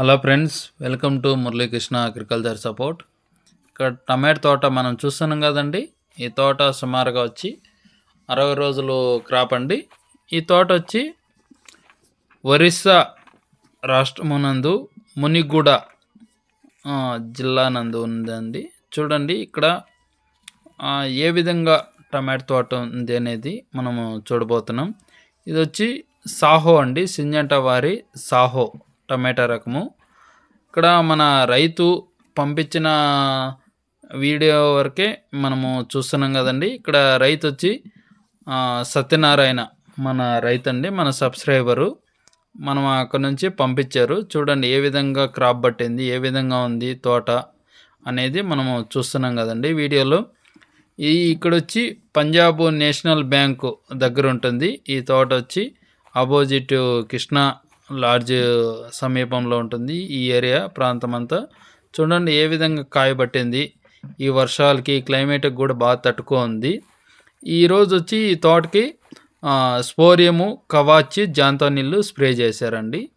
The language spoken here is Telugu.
Hello friends welcome to Muralikrishna agriculture support ఇక్కడ టమాటో తోట మనం చూస్తున్నాం కదండి. ఈ తోట సుమారుగా వచ్చి అరవై రోజులు క్రాప్ అండి. ఈ తోట వచ్చి ఒరిస్సా రాష్ట్రమునందు మునిగూడ జిల్లానందు జిల్లా నందు ఉందండి. చూడండి ఇక్కడ ఏ విధంగా టమాటో తోట ఉంది అనేది మనము చూడబోతున్నాం. ఇది వచ్చి సాహో అండి. సింజంట వారి సాహో. టమాటా రకము. ఇక్కడ మన రైతు పంపించిన వీడియో వరకే మనము చూస్తున్నాం కదండి. ఇక్కడ రైతు వచ్చి సత్యనారాయణ మన రైతు అండి మన సబ్స్క్రైబరు. మనం అక్కడ నుంచి పంపించారు. చూడండి ఏ విధంగా క్రాప్ పట్టింది ఏ విధంగా ఉంది తోట అనేది మనము చూస్తున్నాం కదండి వీడియోలో. ఈ ఇక్కడ వచ్చి పంజాబ్ నేషనల్ బ్యాంకు దగ్గర ఉంటుంది. ఈ తోట వచ్చి అపోజిట్ కృష్ణా లాడ్జ్ సమీపంలో ఉంటుంది ఈ ఏరియా ప్రాంతం అంతా చూడండి ఏ విధంగా కాయబట్టింది. ఈ వర్షాలకి క్లైమేట్కి కూడా బాగా తట్టుకోంది. ఈరోజు వచ్చి ఈ తోటకి స్పోరియము కవాచి జాంతోనిల్లు స్ప్రే చేశారండి.